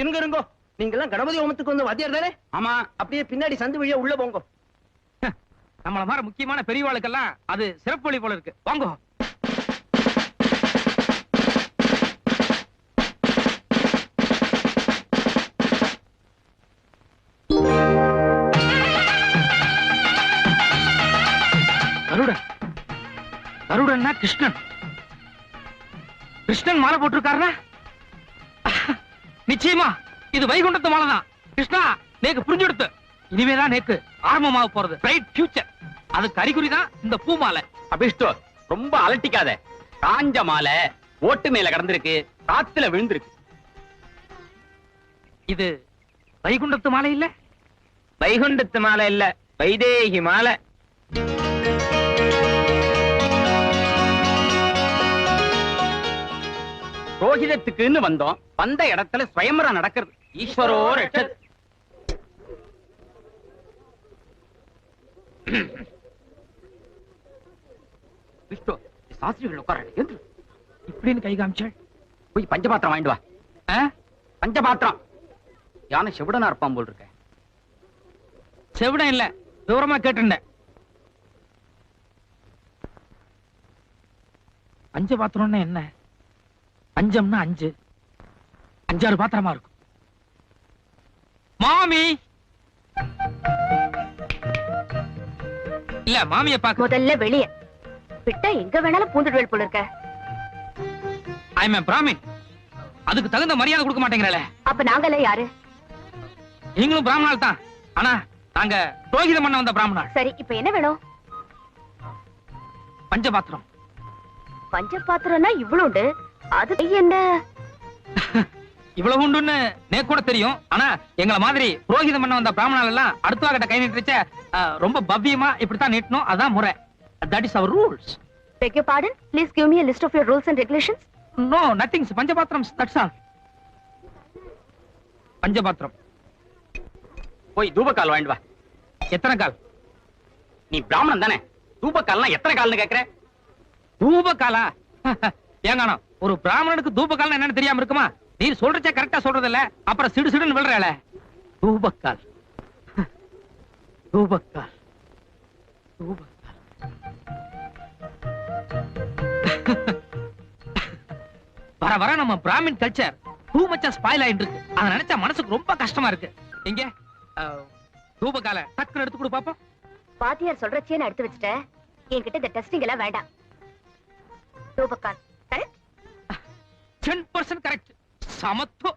இருங்க இருங்கோ நீங்க எல்லாம் கணபதி ஹோமத்துக்கு வந்து வாத்தியார் தானே? ஆமா. அப்படியே பின்னாடி சந்து வழியா உள்ள போங்க. நம்மள மாதிரி முக்கியமான பெரியவாளுக்கெல்லாம் அது சிறப்பு வழி போல இருக்கு. வாங்க. கருடன். கருடன்னா கிருஷ்ணன். கிருஷ்ணன் மாலை போட்டிருக்காருனா நிச்சயமா. இது வைகுண்டத்து மாலை தான் கிருஷ்ணா நேக்கு புரிஞ்செடுத்து. இனிமேதான் நேக்கு ஆரம்பமாக போறது. பிரைட் ஃபியூச்சர் அதுக்கு அறிகுறி தான் இந்த பூ மாலை. அபிஷ்டு ரொம்ப அலட்டிக்காத. காஞ்ச மாலை ஓட்டு மேல கடந்திருக்கு. காத்துல விழுந்திருக்கு. இது வைகுண்டத்து மாலை இல்ல? வைகுண்டத்து மாலை இல்ல. வைதேகி மாலை. ரோஹிதத்துக்குன்னு வந்தோம். வந்த இடத்துல சுயம்பரம் நடக்கிறது. ஈஸ்வரோ ரட்சத். விஷ்ணு சாஸ்திரிகள் உட்கார இப்படின்னு கை காமிச்சாள். போய் பஞ்சபாத்திரம் வாங்கிட்டு வா? பஞ்சபாத்திரம். யானை செவிடனா இருப்பான் போல் இருக்க. செவிடம் இல்ல. விவரமா கேட்டிருந்தேன். பஞ்ச பாத்திரம்னா என்ன? பஞ்சம்னா அஞ்சு. அஞ்சாறு பாத்திரமா இருக்கும். மாமி! இல்ல மாமிய பாக்க முதல்ல வெளிய. விட்டா எங்க வேணாலும் பூந்துடுவேல் போல இருக்க. ஐ எம் பிராமின் அதுக்கு தகுந்த மரியாதை கொடுக்க மாட்டேங்கிறல அப்ப நாங்கெல்லாம் யாரு? நீங்களும் பிராமணால் தான். ஆனா நாங்க புரோகிதம் பண்ண வந்த பிராமணாள். சரி இப்ப என்ன வேணும்? பஞ்சபாத்திரம். பஞ்ச பாத்திரம்னா இவ்வளவு உண்டு அது என்ன? இவ்வளவு உண்டுன்னு நேக்கு கூட தெரியும். ஆனா எங்கள மாதிரி புரோகிதம் பண்ண வந்த பிராமணால் எல்லாம் அடுத்த கிட்ட கை நீட்டுச்ச ரொம்ப பவ்யமா இப்படித்தான் நீட்டணும் அதான் முறை. That is our rules beg your pardon? Please give me a list of your rules and regulations. No nothing பஞ்சபாத்திரம் that's all பஞ்சபாத்திரம் போய் தூபக்கால் வாங்கிட்டு வா. எத்தனை கால்? நீ பிராமணன் தானே? தூபக்கால்னா எத்தனை கால்னு கேக்குற? தூபகாலா ஏங்கானோ ஒரு பிராமணனுக்கு தூபகால்னா என்னன்னு தெரியாம இருக்குமா? நீ சொல்றச்சே கரெக்டா சொல்றது இல்ல அப்புறம் சிடு சிடுன்னு விழுறல தூபக்கால் தூபக்கால் தூபக்கால் வர வர நம்ம Brahmin culture too much spoil ஆயிட்டு இருக்கு அதை நினைச்சா மனசுக்கு ரொம்ப கஷ்டமா இருக்கு. எங்க? தூபக்கால டக்குன்னு எடுத்து கொடு பாப்போம். வாத்தியார் சொல்றச்சே நான் எடுத்து வச்சுட்டேன். என்கிட்ட இந்த டெஸ்டிங் எல்லாம் வேண்டாம். தூபக்கால் கரெக்ட் டென் பர்சன்ட் கரெக்ட் சமத்துவம்